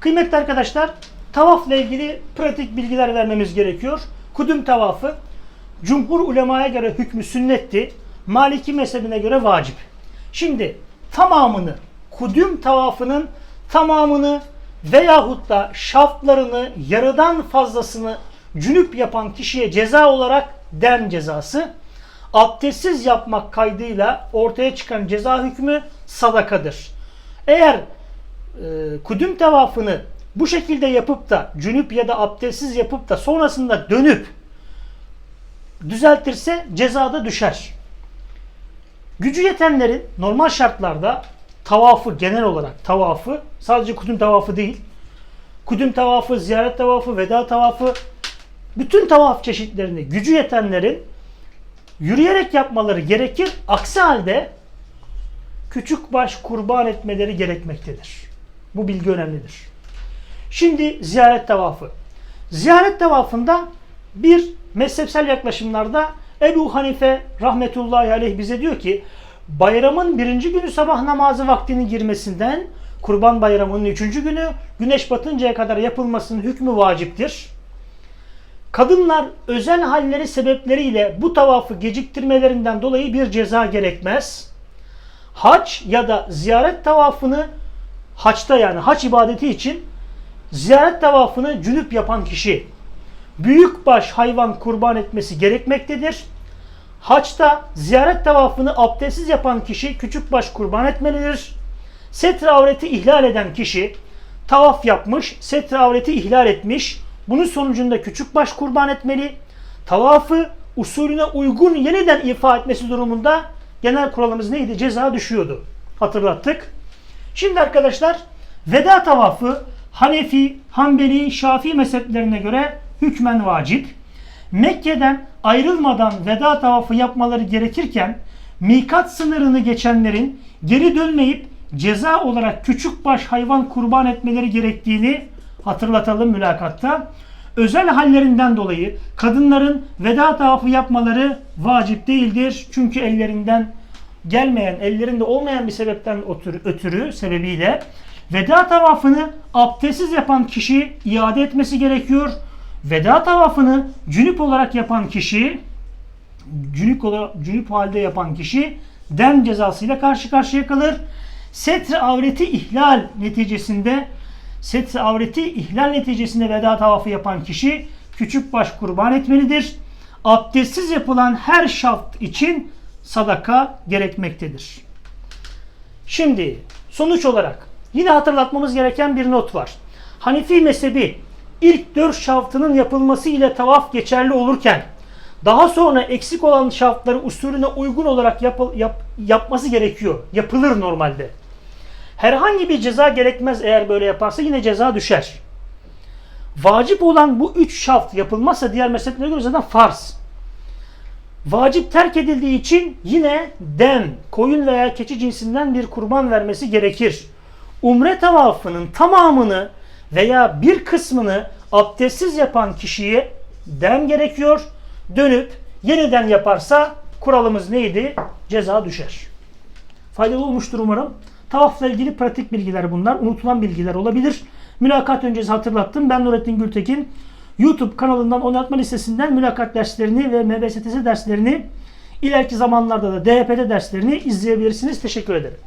Kıymetli arkadaşlar, tavafla ilgili pratik bilgiler vermemiz gerekiyor. Kudüm tavafı, cumhur ulemaya göre hükmü sünnetti, Maliki mezhebine göre vacip. Şimdi tamamını, kudüm tavafının tamamını veyahut da şartlarını yarıdan fazlasını cünüp yapan kişiye ceza olarak dem cezası, abdestsiz yapmak kaydıyla ortaya çıkan ceza hükmü sadakadır. Eğer kudüm tavafını bu şekilde yapıp da cünüp ya da abdestsiz yapıp da sonrasında dönüp düzeltirse cezada düşer. Gücü yetenlerin normal şartlarda tavafı genel olarak tavafı sadece kudüm tavafı değil. Kudüm tavafı, ziyaret tavafı, veda tavafı bütün tavaf çeşitlerini gücü yetenlerin yürüyerek yapmaları gerekir. Aksi halde küçük baş kurban etmeleri gerekmektedir. Bu bilgi önemlidir. Şimdi ziyaret tavafı. Ziyaret tavafında bir mezhepsel yaklaşımlarda Ebu Hanife rahmetullahi aleyh bize diyor ki bayramın birinci günü sabah namazı vaktinin girmesinden kurban bayramının üçüncü günü güneş batıncaya kadar yapılmasının hükmü vaciptir. Kadınlar özel halleri sebepleriyle bu tavafı geciktirmelerinden dolayı bir ceza gerekmez. Hac ya da ziyaret tavafını haçta yani haç ibadeti için ziyaret tavafını cünüp yapan kişi büyükbaş hayvan kurban etmesi gerekmektedir. Haçta ziyaret tavafını abdestsiz yapan kişi küçükbaş kurban etmelidir. Setre avreti ihlal eden kişi tavaf yapmış, setre avreti ihlal etmiş. Bunun sonucunda küçükbaş kurban etmeli. Tavafı usulüne uygun yeniden ifa etmesi durumunda genel kuralımız neydi? Ceza düşüyordu. Hatırlattık. Şimdi arkadaşlar veda tavafı Hanefi, Hanbeli, Şafii mezheplerine göre hükmen vacip. Mekke'den ayrılmadan veda tavafı yapmaları gerekirken mikat sınırını geçenlerin geri dönmeyip ceza olarak küçük baş hayvan kurban etmeleri gerektiğini hatırlatalım mülakatta. Özel hallerinden dolayı kadınların veda tavafı yapmaları vacip değildir. Çünkü ellerinden gelmeyen, ellerinde olmayan bir sebepten ötürü, ötürü sebebiyle veda tavafını abdestsiz yapan kişi iade etmesi gerekiyor. Veda tavafını cünüp olarak yapan kişi cünüp, olarak, cünüp halde yapan kişi dem cezasıyla karşı karşıya kalır. Setre avreti ihlal neticesinde setre avreti ihlal neticesinde veda tavafı yapan kişi küçük baş kurban etmelidir. Abdestsiz yapılan her şart için sadaka gerekmektedir. Şimdi sonuç olarak yine hatırlatmamız gereken bir not var. Hanifi mezhebi ilk dört şaftının yapılması ile tavaf geçerli olurken daha sonra eksik olan şaftları usulüne uygun olarak yap, yap, yapması gerekiyor. Yapılır normalde. Herhangi bir ceza gerekmez eğer böyle yaparsa yine ceza düşer. Vacip olan bu üç şaft yapılmazsa diğer mezheplere göre zaten farz. Vacip terk edildiği için yine dem, koyun veya keçi cinsinden bir kurban vermesi gerekir. Umre tavafının tamamını veya bir kısmını abdestsiz yapan kişiye dem gerekiyor. Dönüp yeniden yaparsa kuralımız neydi? Ceza düşer. Faydalı olmuştur umarım. Tavafla ilgili pratik bilgiler bunlar. Unutulan bilgiler olabilir. Mülakat öncesi hatırlattım. Ben Nurettin Gültekin. YouTube kanalından oynatma listesinden mülakat derslerini ve MBSTS derslerini ileriki zamanlarda da DHP'de derslerini izleyebilirsiniz. Teşekkür ederim.